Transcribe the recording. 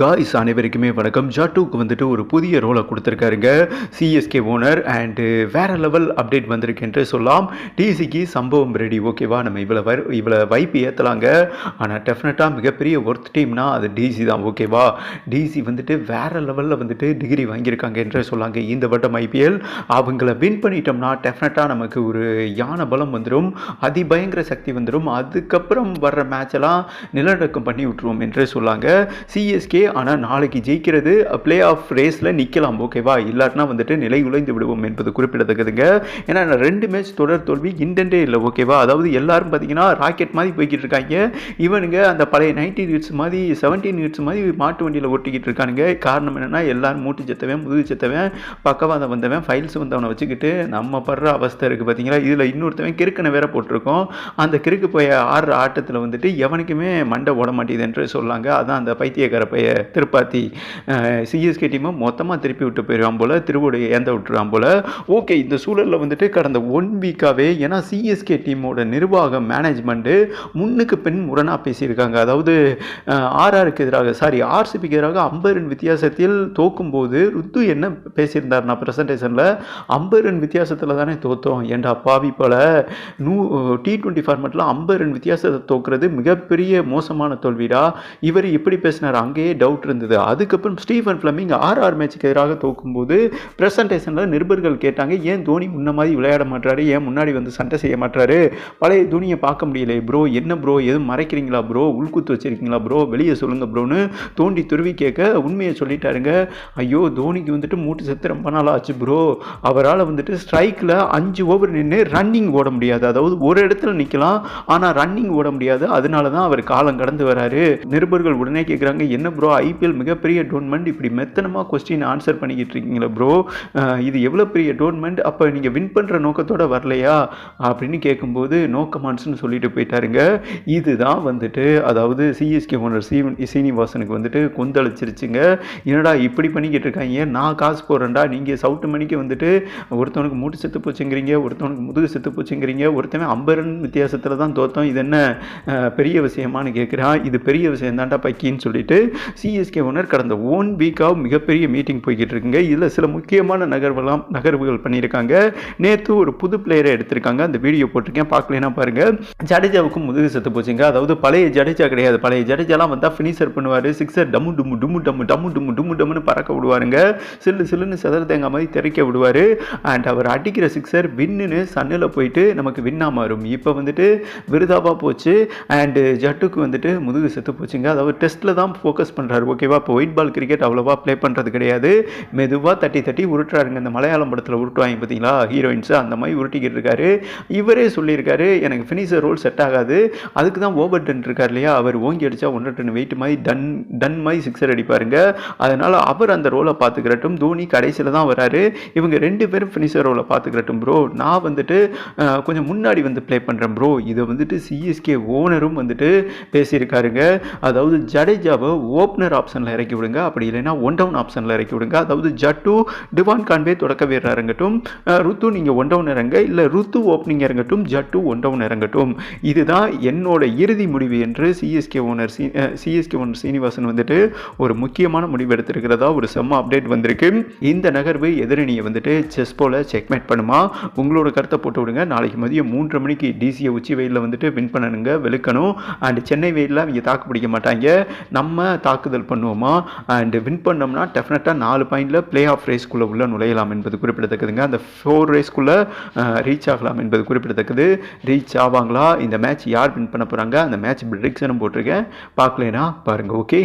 Guys அனைவருக்குமே வணக்கம். ஜாட்டுக்கு வந்துட்டு ஒரு புதிய ரோலை கொடுத்துருக்காருங்க. சிஎஸ்கே ஓனர் அண்டு வேற லெவல் அப்டேட் வந்திருக்கு என்று சொல்லலாம் டிசிக்கு சம்பவம் ரெடி ஓகேவா நம்ம இவ்வளோ வர் இவ்வளோ வைப்பு ஏற்றலாங்க ஆனால் டெஃபினட்டாக மிகப்பெரிய ஒர்த் டீம்னா அது டிசி தான். ஓகேவா டிசி வந்துட்டு வேற லெவலில் வந்துட்டு டிகிரி வாங்கியிருக்காங்க என்று சொல்லாங்க. இந்த வட்டம் ஐபிஎல் அவங்கள வின் பண்ணிட்டோம்னா டெஃபினட்டாக நமக்கு ஒரு யானை பலம் வந்துடும் அதிபயங்கர சக்தி வந்துடும் அதுக்கப்புறம் வர்ற மேட்ச் எல்லாம் நிலநடுக்கம் பண்ணி விட்டுருவோம் என்று சொல்லாங்க. சிஎஸ்கே ஆனால் நாளைக்கு ஜெயிக்கிறது பிளே ஆஃப் ரேஸில் நிற்கலாம் ஓகேவா இல்லாட்டினா வந்துட்டு நிலை உழைந்து விடுவோம் என்பது குறிப்பிடத்தக்கதுங்க. ஏன்னா ரெண்டு மேட்ச் தொடர் தோல்வி இண்டென்டே இல்லை ஓகேவா அதாவது எல்லாரும் பார்த்தீங்கன்னா ராக்கெட் மாதிரி போய்கிட்டு இருக்காங்க. இவனுங்க அந்த பழைய நைன்டீன் ஹிட்ஸ் மாதிரி செவன்டீன் ஹிட்ஸ் மாதிரி மாட்டு வண்டியில் ஓட்டிக்கிட்டு இருக்கானுங்க. காரணம் என்னென்னா எல்லாரும் மூட்டு செத்தவன் முதுகு செத்தவன் பக்கவாதம் வந்தவன் ஃபைல்ஸ் வந்தவனை வச்சுக்கிட்டு நம்ம படுற அவஸ்தை இருக்குது பார்த்தீங்களா இதில் இன்னொருத்தவன் கிறுக்கனை வேற போட்டிருக்கோம். அந்த கிறுக்கு போய் ஆடுற ஆட்டத்தில் வந்துட்டு எவனுக்குமே மண்டை ஓட மாட்டேது என்று சொல்லாங்க. அதான் அந்த பைத்தியக்கார பைய திருப்பாத்தி சிஎஸ்கே டீமை மொத்தமாக திருப்பி விட்டு போயிடுவான் போல் திருவோடைய ஏந்த விட்டுருவான் போல். ஓகே இந்த சூழலில் வந்துட்டு கடந்த ஒன் வீக்காகவே ஏன்னா சிஎஸ்கே டீமோட நிர்வாக மேனேஜ்மெண்ட்டு முன்னுக்கு பின் முரணாக பேசியிருக்காங்க. அதாவது ஆர்ஆருக்கு எதிராக சாரி ஆர்சிபிக்கு எதிராக ஐம்பது ரன் வித்தியாசத்தில் தோக்கும்போது ருத்து என்ன பேசியிருந்தார்னா ப்ரெசன்டேஷனில் ஐம்பது ரன் வித்தியாசத்தில் தானே தோத்தோம். ஏண்டா பாவி போல நூ டி டுவெண்ட்டி ஃபார்மெட்டில் ஐம்பது ரன் வித்தியாசத்தை தோக்குறது மிகப்பெரிய மோசமான தோல்விடா. இவர் எப்படி பேசினார் அங்கேயே டவுட் இருந்தது. அதுக்கப்புறம் ஸ்டீஃபன் ஃப்ளமிங் ஆர்ஆர் மேட்சுக்கு எதிராக தோக்கும்போது ப்ரெசன்டேஷனில் நிருபர்கள் கேட்டாங்க ஏன் தோனி முன்ன மாதிரி விளையாட மாட்டாரு ஏன் முன்னாடி வந்து சண்டை செய்ய மாட்டாரு பழைய தோனியை பார்க்க முடியல ப்ரோ என்ன ப்ரோ எதுவும் மறைக்கிறீங்களா ப்ரோ உள்குத்து வச்சுருக்கீங்களா ப்ரோ வெளியே சொல்லுங்க ப்ரோன்னு தோண்டி துருவி கேட்க உண்மையை சொல்லிட்டாருங்க. ஐயோ தோனிக்கு வந்துட்டு மூட்டு சத்து ரொம்ப நாள் ஆச்சு ப்ரோ அவரால் வந்துட்டு ஸ்ட்ரைக்கில் அஞ்சு ஓவர் நின்று ரன்னிங் ஓட முடியாது. அதாவது ஒரு இடத்துல நிற்கலாம் ஆனால் ரன்னிங் ஓட முடியாது. அதனால தான் அவர் காலம் கடந்து வராரு. நிருபர்கள் உடனே கேட்குறாங்க என்ன ப்ரோ ஐபிஎல் மிகப்பெரிய டோன்மெண்ட் இப்படி மெத்தனமாக கொஸ்டின் ஆன்சர் பண்ணிக்கிட்டு இருக்கீங்களா ப்ரோ இது எவ்வளோ பெரிய டோன்மெண்ட் அப்போ நீங்கள் வின் பண்ணுற நோக்கத்தோட வரலையா? அப்படின்னு கேட்கும்போது நோ கமாண்ட்ஸ்னு சொல்லிட்டு போயிட்டாருங்க. இதுதான் வந்துட்டு அதாவது சிஎஸ்கே ஓனர் சீ சீனிவாசனுக்கு வந்துட்டு கொந்தளிச்சிருச்சுங்க. என்னடா இப்படி பண்ணிக்கிட்டு இருக்காங்க? நான் காசு போடுறேன்டா. நீங்கள் சவுட்டு மணிக்கு வந்துட்டு ஒருத்தவனுக்கு மூட்டு செத்து போச்சுங்கிறீங்க ஒருத்தவனுக்கு முதுகு செத்து போச்சுங்கிறீங்க ஒருத்தவன் அம்பரன் வித்தியாசத்தில் தான் தோத்தோம். இது என்ன பெரிய விஷயமானு கேட்குறான் இது பெரிய விஷயம் தான்டா பக்கின்னு சொல்லிட்டு சிஎஸ்கே ஓனர் கடந்த ஒன் வீக்காக மிகப்பெரிய மீட்டிங் போய்கிட்டு இருக்குங்க இதில் சில முக்கியமான நகர்வெல்லாம் நகர்வுகள் பண்ணியிருக்காங்க. நேற்று ஒரு புது பிளேயரை எடுத்திருக்காங்க. அந்த வீடியோ போட்டிருக்கேன். பார்க்கலனா பாருங்கள் ஜடேஜாவுக்கும் முதுகு செத்து போச்சுங்க. அதாவது பழைய ஜடேஜா கிடையாது. பழைய ஜடேஜாலாம் வந்தால் ஃபினிஷர் பண்ணுவார். சிக்ஸர் டம்மு டும்மு டும்மு டம்மு டம்மு டும்மு டும்மு டம்முன்னு பறக்க விடுவாருங்க. சில்லு சில்லுன்னு செதற தேங்காய் மாதிரி தெறிக்க விடுவார். அண்ட் அவர் அடிக்கிற சிக்ஸர் வின்னுன்னு சன்னில் போயிட்டு நமக்கு வின்னாக மாறும். இப்போ வந்துட்டு விருதாவாக போச்சு. அண்டு ஜட்டுக்கு வந்துட்டு முதுகு செத்து போச்சுங்க. அதாவது டெஸ்ட்டில் தான் ஃபோக்கஸ் பண்ணுறாரு ஓகேவா இப்போ ஒயிட் பால் கிரிக்கெட் அவ்வளோவா ப்ளே பண்ணுறது கிடையாது. மெதுவாக தட்டி தட்டி உருட்டுறாருங்க. இந்த மலையாளம் படத்தில் உருட்டுவாங்க பார்த்தீங்களா? ஹீரோயின்ஸு அந்த மாதிரி உருட்டிக்கிட்டு இருக்காரு. இவரே சொல்லியிருக்காரு எனக்கு ஃபினிஷர் ரோல் செட் ஆகாது. அதுக்கு தான் ஓவர் டன் இருக்கார் இல்லையா? அவர் ஓங்கி அடித்தா ஒன்று டன் வெயிட் மாதிரி டன் டன் மாதிரி சிக்ஸர் அடிப்பாருங்க. அதனால் அவர் அந்த ரோலை பார்த்துக்கிறட்டும். தோனி கடைசியில் தான் வராரு. இவங்க ரெண்டு பேரும் ஃபினிஷர் ரோலை பார்த்துக்கிறட்டும் ப்ரோ நான் வந்துட்டு கொஞ்சம் முன்னாடி வந்து ப்ளே பண்ணுறேன் ப்ரோ இதை வந்துட்டு சிஎஸ்கே ஓனரும் வந்துட்டு பேசியிருக்காருங்க. அதாவது ஜடேஜாவை ஓப்பனர் ஆப்ஷனில் இறக்கி விடுங்க. அப்படி இல்லைன்னா ஒன் டவுன் ஆப்ஷனில் இறக்கி விடுங்க. அதாவது ஜட்டு டிவான் கான்வே தொடக்க வீரர் இறங்கட்டும். ருத்து நீங்கள் ஒன் டவுன் இறங்க. இல்லை ருத்து ஓப்பனிங் இறங்கட்டும். ஜட்டு ஒன் டவுன் இறங்கட்டும். இதுதான் என்னோட இறுதி முடிவு என்று CSK owner C CSK owner Srinivasan வந்துட்டு ஒரு முக்கியமான முடிவு எடுத்திருக்கிறதா ஒரு செம்ம அப்டேட் வந்திருக்கு. இந்த நகர்வு எதிரணியை வந்துட்டு செஸ் போல செக்மேட் பண்ணுமா? உங்களோட கருத்தை போட்டு விடுங்க. நாளைக்கு மதியம் மூன்று மணிக்கு டிசியை உச்சி வெயிலில் வந்துட்டு வின் பண்ணணுங்க வெளுக்கணும். அண்ட் சென்னை வெயிலில் அவங்க தாக்கு பிடிக்க மாட்டாங்க. நம்ம தாக்கு தாக்குதல் பண்ணுவோமா? அண்ட் வின் பண்ணோம்னா டெஃபினட்டாக நாலு பாயிண்டில் பிளே ஆஃப் ரேஸ்க்குள்ளே உள்ள நுழையலாம் என்பது குறிப்பிடத்தக்கதுங்க. அந்த ஃபோர் ரேஸ்க்குள்ளே ரீச் ஆகலாம் என்பது குறிப்பிடத்தக்கது. ரீச் ஆவாங்களா? இந்த மேட்ச் யார் வின் பண்ண போகிறாங்க அந்த மேட்ச் ப்ரிடிக்ஷனும் போட்டிருக்கேன். பார்க்கலனா பாருங்கள் ஓகே